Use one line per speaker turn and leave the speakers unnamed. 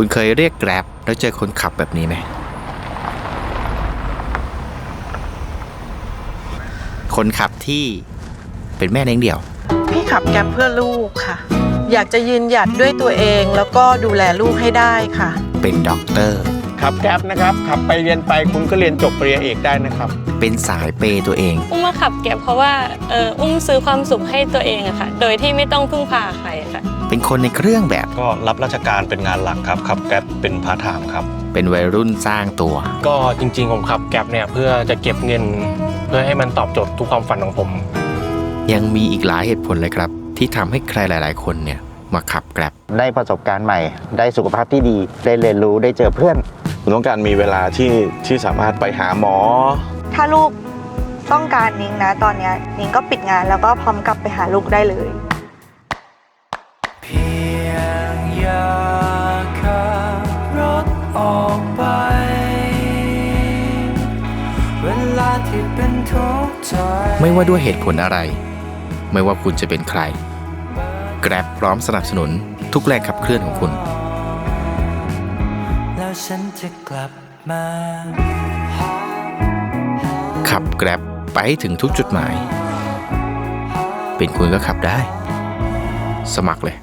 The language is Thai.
คุณเคยเรียกแกร็บแล้วเจอคนขับแบบนี้ไหม คนขับที่เป็นแม่เลี้ยงเดี่ยว
พี่ขับแก๊ปเพื่อลูกค่ะ อยากจะยืนหยัดด้วยตัวเองแล้วก็ดูแลลูกให้ได้ค่ะ
เป็นด็อกเตอร์
ขับแก๊ปนะครับ ขับไปเรียนไปคุณก็เรียนจบปริญญาเอกได้นะครับ
เป็นสายเปย์ตัวเอง
อุ้มมาขับแก็บเพราะว่าเอออุ้มซื้อความสุขให้ตัวเองอะค่ะ โดยที่ไม่ต้องพึ่งพาใครอะค่ะ
เป็นคนในเครื่องแบบ
ก็รับราชการเป็นงานหลักครับขับแก๊ปเป็นพาร์ทไทม์ครับ
เป็นวัยรุ่นสร้างตัว
ก็จริงๆ ผมขับแกร็บเนี่ยเพื่อจะเก็บเงิน เพื่อให้มันตอบโจทย์ทุกความฝันของผม
ยังมีอีกหลายเหตุผลเลยครับ ที่ทำให้ใครหลาย ๆ คนเนี่ยมาขับแกร็บ
ได้ประสบการณ์ใหม่ ได้สุขภาพที่ดี ได้เรียนรู้ ได้เจอเพื่อน
คุณต้องการมีเวลาที่ที่สามารถไปหาหมอ
ถ้าลูกต้องการนิ้งนะตอนเนี้ยนิ้งก็ปิดงานแล้วก็พร้อมกลับไปหาลูกได้เลย
เพียงอยากขับรถออกไป เวลาที่เป็นทุกข์ใจ
ไม่ว่าด้วยเหตุผลอะไร ไม่ว่าคุณจะเป็นใครแกร็บพร้อมสนับสนุนทุกแรงขับเคลื่อนของคุณ
แล้วฉันจะกลับมา
ขับแกร็บไปถึงทุกจุดหมาย เป็นคุณก็ขับได้ สมัครเลย